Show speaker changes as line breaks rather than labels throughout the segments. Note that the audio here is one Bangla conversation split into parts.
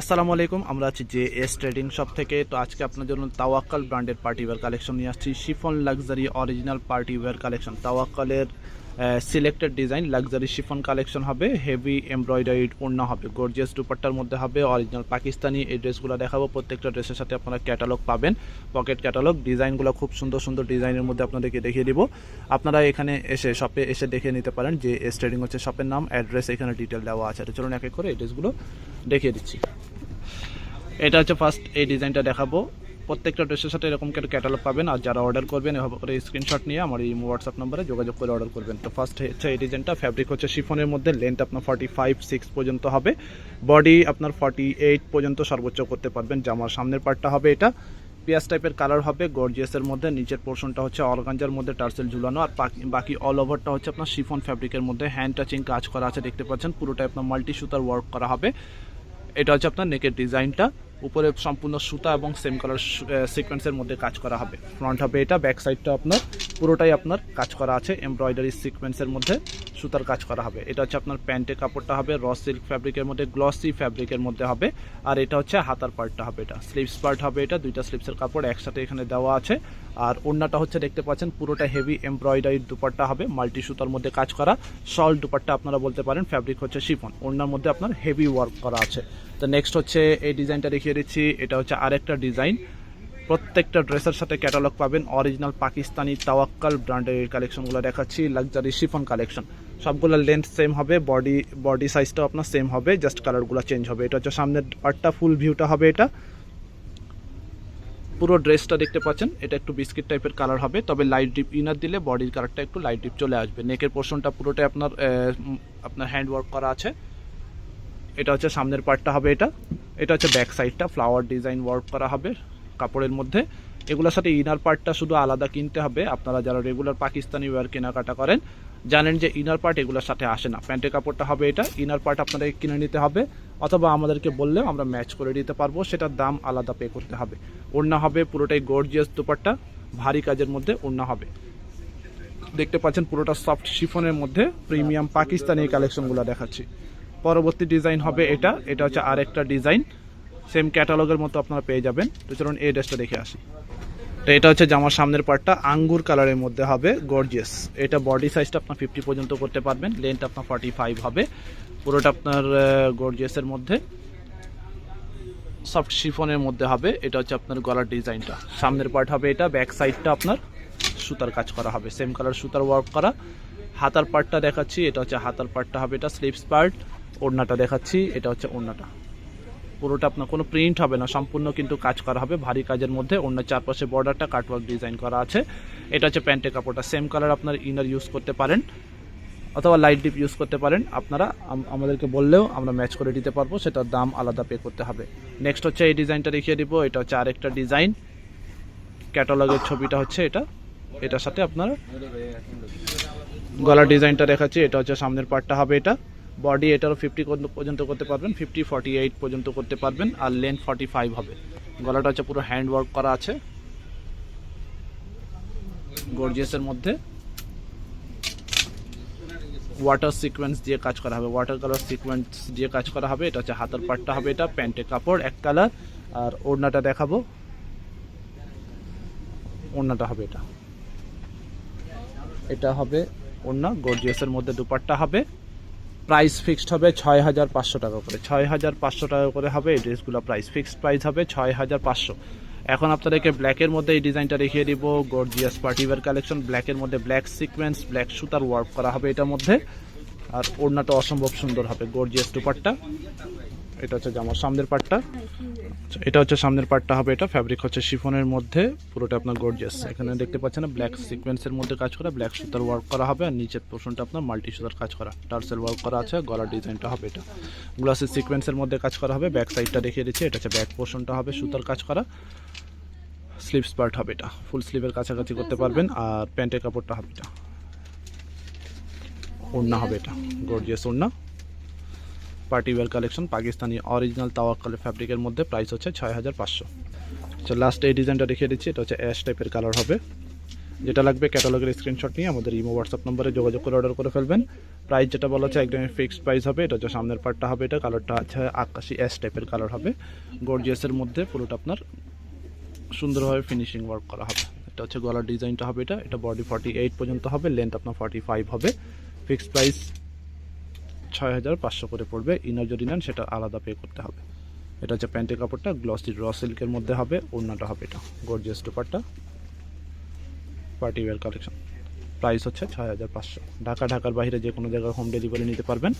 আসসালামু আলাইকুম, আমরা আছি যে এস ট্রেডিং শপ থেকে। তো আজকে আপনার জন্য তাওয়াক্কাল ব্র্যান্ডের পার্টি ওয়্যার কালেকশন নিয়ে আসছি। Chiffon luxury original party wear collection তাওয়াক্কালের selected design luxury chiffon collection হবে হেভি এমব্রয়ডারিড ওড়না হবে গর্জিয়াস দুপাট্টার মধ্যে হবে অরিজিনাল পাকিস্তানি এই ড্রেসগুলো দেখাবো। প্রত্যেকটা ড্রেসের সাথে আপনারা ক্যাটালগ পাবেন পকেট ক্যাটালগ ডিজাইনগুলো খুব সুন্দর সুন্দর ডিজাইনের মধ্যে আপনাদেরকে দেখিয়ে দিব। আপনারা এখানে এসে শপে এসে দেখে নিতে পারেন যে এস ট্রেডিং হচ্ছে শপের নাম অ্যাড্রেস এখানে ডিটেল দেওয়া আছে। চলুন এক এক করে এই ড্রেসগুলো দেখিয়ে দিচ্ছি। এটা হচ্ছে ফার্স্ট এই ডিজাইনটা দেখাবো। প্রত্যেকটা ড্রেসের সাথে এরকম করে ক্যাটালগ পাবেন আর যারা অর্ডার করবেন, এভাবে করে স্ক্রিনশট নিয়ে আমার এই হোয়াটসঅ্যাপ নম্বরে যোগাযোগ করে অর্ডার করবেন। তো ফার্স্ট হচ্ছে এই ডিজাইনটা ফ্যাব্রিক হচ্ছে শিফনের মধ্যে লেন্থ আপনার ফর্টি ফাইভ সিক্স পর্যন্ত হবে। বডি আপনার ফর্টি এইট পর্যন্ত সর্বোচ্চ করতে পারবেন। জামার সামনের পার্টটা হবে এটা। পিয়াজ টাইপের কালার হবে গর্জিয়াসের মধ্যে। নিচের পোর্শনটা হচ্ছে অর্গাঞ্জার মধ্যে টার্সেল ঝুলানো। আর বাকি অল ওভারটা হচ্ছে আপনার শিফন ফ্যাব্রিকের মধ্যে। হ্যান্ড টাচিং কাজ করা আছে, দেখতে পাচ্ছেন। পুরোটাই আপনার মাল্টি সুতার ওয়ার্ক করা হবে। এটা হচ্ছে আপনার নেকের ডিজাইনটা উপরে সম্পূর্ণ সুতা এবং সেম কালার সিকোয়েন্সের মধ্যে কাজ করা হবে। ফ্রন্ট হবে এটা ব্যাক সাইডটা আপনার, পুরোটাই আপনার কাজ করা আছে এমব্রয়ডারি সিকোয়েন্সের মধ্যে সুতার কাজ করা হবে। এটা হচ্ছে আপনার প্যান্টের কাপড়টা হবে র সিল্ক ফ্যাব্রিকের মধ্যে গ্লসি ফ্যাব্রিকের মধ্যে হবে। আর এটা হচ্ছে হাতার পার্টটা হবে এটা। স্লিপস পার্ট হবে এটা, দুইটা স্লিপসের কাপড় একসাথে এখানে দেওয়া আছে। আর ওড়নাটা হচ্ছে দেখতে পাচ্ছেন, পুরোটা হেভি এমব্রয়ডারি দুপাট্টা হবে মাল্টি সুতার মধ্যে কাজ করা। শল দুপাট্টা আপনারা বলতে পারেন ফ্যাব্রিক হচ্ছে শিফন ওড়নার মধ্যে আপনার হেভি ওয়ার্ক করা আছে। তো নেক্সট হচ্ছে এই ডিজাইনটা দেখিয়ে দিচ্ছি। এটা হচ্ছে আরেকটা ডিজাইন প্রত্যেকটা ড্রেসের সাথে ক্যাটালগ পাবেন। অরিজিনাল পাকিস্তানি তাওয়াক্কাল ব্র্যান্ডের কালেকশনগুলো দেখাচ্ছি। লাক্সারি শিফন কালেকশন সবগুলো লেন্থ সেম হবে। বডি বডি সাইজটাও আপনার সেম হবে। জাস্ট কালারগুলো চেঞ্জ হবে। এটা হচ্ছে সামনের পার্টটা ফুল ভিউটা হবে এটা। পুরো ড্রেসটা দেখতে পাচ্ছেন। এটা একটু বিস্কিট টাইপের কালার হবে। তবে লাইট ডিপ ইনার দিলে বডির কালারটা একটু লাইট ডিপ চলে আসবে। নেকের পোর্শনটা পুরোটাই আপনার আপনার হ্যান্ড ওয়ার্ক করা আছে। এটা হচ্ছে সামনের পার্টটা হবে এটা। এটা হচ্ছে ব্যাক সাইডটা ফ্লাওয়ার ডিজাইন ওয়ার্ক করা হবে কাপড়ের মধ্যে। এগুলোর সাথে ইনার পার্টটা শুধু আলাদা কিনতে হবে। আপনারা যারা রেগুলার পাকিস্তানি ওয়্যার কেনাকাটা করেন, জানেন যে ইনার পার্ট এগুলোর সাথে আসে না। প্যান্টের কাপড়টা হবে এটা ইনার পার্ট আপনাদের কিনে নিতে হবে। অথবা আমাদেরকে বললেও আমরা ম্যাচ করে দিতে পারব, সেটার দাম আলাদা পে করতে হবে। ওড়না হবে পুরোটাই গর্জিয়াস দুপাট্টা, ভারী কাজের মধ্যে ওড়না হবে। দেখতে পাচ্ছেন পুরোটা সফট শিফনের মধ্যে প্রিমিয়াম পাকিস্তানি কালেকশনগুলো দেখাচ্ছি। পরবর্তী ডিজাইন হবে এটা। এটা হচ্ছে আরেকটা ডিজাইন সেম ক্যাটালগের মতো আপনারা পেয়ে যাবেন। তো চলুন এই ড্রেসটা দেখে আসি। তো এটা হচ্ছে জামার সামনের পার্টটা আঙ্গুর কালারের মধ্যে হবে। গর্জিয়াস এটা বডি সাইজটা আপনার ফিফটি পর্যন্ত করতে পারবেন। লেন্থ আপনার ফর্টি ফাইভ হবে। পুরোটা আপনার গর্জিয়াসের মধ্যে। সফট শিফনের মধ্যে হবে। এটা হচ্ছে আপনার গলার ডিজাইনটা সামনের পার্ট হবে এটা। ব্যাক সাইডটা আপনার সুতার কাজ করা হবে। সেম কালার সুতার ওয়ার্ক করা। হাতার পার্টটা দেখাচ্ছি। এটা হচ্ছে হাতার পার্টটা হবে এটা। স্লিপস পার্ট ওড়নাটা দেখাচ্ছি, এটা হচ্ছে ওড়নাটা। পুরোটা আপনার কোনো প্রিন্ট হবে না, সম্পূর্ণ কিন্তু কাজ করা হবে ভারী কাজের মধ্যে। অন্য চারপাশে বর্ডারটা কাটওয়ার্ক ডিজাইন করা আছে। এটা হচ্ছে প্যান্টের কাপড়টা সেম কালার আপনার ইনার ইউজ করতে পারেন, অথবা লাইট ডিপ ইউজ করতে পারেন। আপনারা আমাদেরকে বললেও আমরা ম্যাচ করে দিতে পারব, সেটার দাম আলাদা পে করতে হবে। নেক্সট হচ্ছে এই ডিজাইনটা দেখিয়ে দিব, এটা হচ্ছে আরেকটা ডিজাইন ক্যাটালগের ছবিটা হচ্ছে এটা। এটার সাথে আপনারা গলার ডিজাইনটা দেখাচ্ছি, এটা হচ্ছে সামনের পার্টটা হবে এটা। বডি এটারও ফিফটি পর্যন্ত করতে পারবেন ফিফটি ফর্টি এইট পর্যন্ত করতে পারবেন, আর লেন্থ ফর্টি ফাইভ হবে। গলাটা হচ্ছে পুরো হ্যান্ড ওয়ার্ক করা আছে। গর্জিয়াসের মধ্যে ওয়াটার সিকোয়েন্স দিয়ে কাজ করা হবে। ওয়াটার কালার সিকোয়েন্স দিয়ে কাজ করা হবে। এটা হচ্ছে হাতের পাটটা হবে এটা, প্যান্টের কাপড়, এক কালার আর ওড়নাটা দেখাবো। ওড়নাটা হবে এটা। এটা হবে ওড়না গর্জিয়াসের মধ্যে দুপাট্টা হবে। প্রাইস ফিক্সড হবে ছয় হাজার পাঁচশো টাকা করে। ছয় হাজার পাঁচশো টাকা করে হবে, এই ড্রেসগুলো প্রাইস ফিক্সড প্রাইস হবে ছয় হাজার পাঁচশো। এখন আপনাদেরকে ব্ল্যাকের মধ্যে এই ডিজাইনটা দেখিয়ে দিব গর্জিয়াস পার্টিওয়ার কালেকশন ব্ল্যাকের মধ্যে ব্ল্যাক সিকোয়েন্স ব্ল্যাক সুতার ওয়ার্ক করা হবে এটার মধ্যে। আর ওড়নাটা অসম্ভব সুন্দর হবে গর্জিয়াস দুপাট্টা। এটা হচ্ছে জামার সামনের পার্টটা আচ্ছা, এটা হচ্ছে সামনের পার্টটা হবে এটা ফ্যাব্রিক হচ্ছে শিফনের মধ্যে পুরোটা আপনার গর্জিয়াস এখানে দেখতে পাচ্ছেন ব্ল্যাক সিকোয়েন্সের মধ্যে কাজ করা ব্ল্যাক সুতার ওয়ার্ক করা হবে আর নিচের পোর্শনটা আপনার মাল্টি সুতার কাজ করা টার্সেল ওয়ার্ক করা আছে গলার ডিজাইনটা হবে এটা। গ্লাসের সিকোয়েন্সের মধ্যে কাজ করা হবে ব্যাক সাইডটা দেখিয়ে দিচ্ছে এটা হচ্ছে ব্যাক পোর্শনটা হবে সুতার কাজ করা। স্লিভস পার্ট হবে এটা ফুল স্লিভের কাছাকাছি করতে পারবেন আর প্যান্টের কাপড়টা হবে এটা। ওড়না হবে এটা। গর্জিয়াস ওড়না party wear collection Pakistani original তাওয়াক্কালের ফ্যাব্রিকের মধ্যে প্রাইস হচ্ছে ছয় হাজার পাঁচশো। আচ্ছা লাস্ট এই ডিজাইনটা দেখিয়ে দিচ্ছি, এটা হচ্ছে অ্যাশ টাইপের কালার হবে। যেটা লাগবে ক্যাটালগের স্ক্রিনশট নিয়ে আমাদের ইমো হোয়াটসঅ্যাপ নম্বরে যোগাযোগ করে অর্ডার করে ফেলবেন। প্রাইস যেটা বলা হচ্ছে একদমই ফিক্সড প্রাইস হবে, এটা হচ্ছে সামনের পার্টটা হবে, এটা কালারটা আছে আকাশি অ্যাশ টাইপের কালার হবে। গর্জিয়াসের মধ্যে পুরোটা আপনার সুন্দরভাবে ফিনিশিং ওয়ার্ক করা হবে। এটা হচ্ছে গলার ডিজাইনটা হবে এটা এটা বডি ফর্টি এইট পর্যন্ত হবে লেন্থ আপনার ফর্টি ফাইভ হবে। ফিক্সড প্রাইস ছয় হাজার পাঁচশো করে পড়বে। ইনার যদি নেন, সেটা আলাদা পে করতে হবে। এটা হচ্ছে প্যান্টের কাপড়টা গ্লসি র সিল্কের মধ্যে হবে অন্যটা হবে এটা। গর্জিয়াস টুপারটা পার্টিওয়ার কালেকশন প্রাইস হচ্ছে ছয় হাজার পাঁচশো। ঢাকা, ঢাকার বাইরে যে কোনো জায়গায় হোম ডেলিভারি নিতে পারবেন।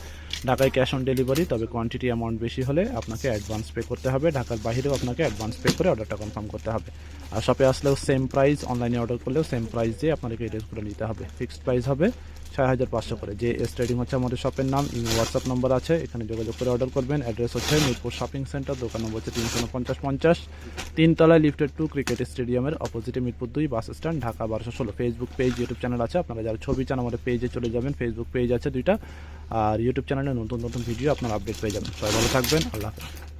ঢাকায় ক্যাশ অন ডেলিভারি তবে কোয়ান্টিটি অ্যামাউন্ট বেশি হলে আপনাকে অ্যাডভান্স পে করতে হবে। ঢাকার বাইরেও আপনাকে অ্যাডভান্স পে করে অর্ডারটা কনফার্ম করতে হবে। আর শপে আসলেও সেম প্রাইস অনলাইনে অর্ডার করলেও সেম প্রাইস দিয়ে আপনাদেরকে ড্রেসগুলো নিতে হবে। ফিক্সড প্রাইস হবে ছয় হাজার পাঁচশো করে। যে এস ট্রেডিং হচ্ছে আমাদের শপের নাম, ইমো হোয়াটসঅ্যাপ নম্বর আছে, এখানে যোগাযোগ করে অর্ডার করবেন। অ্যাড্রেস হচ্ছে মিরপুর শপিং সেন্টার দোকান নম্বর হচ্ছে তিনশো পঞ্চাশ পঞ্চাশ, তিনতলায় লিফটেড টু ক্রিকেট স্টেডিয়ামের অপোজিটে মিরপুর দুই বাস স্ট্যান্ড ঢাকা বারোশো ষোলো। ফেসবুক পেজ ইউটিউব চ্যানেল আছে, আপনারা যারা ছবি চান আমাদের পেজে চলে যাবেন ফেসবুক পেজ আছে দুইটা, আর ইউটিউব চ্যানেলে নতুন নতুন ভিডিও আপনারা আপডেট পেয়ে যাবেন। সবাই ভালো থাকবেন, আল্লাহ হাফেজ।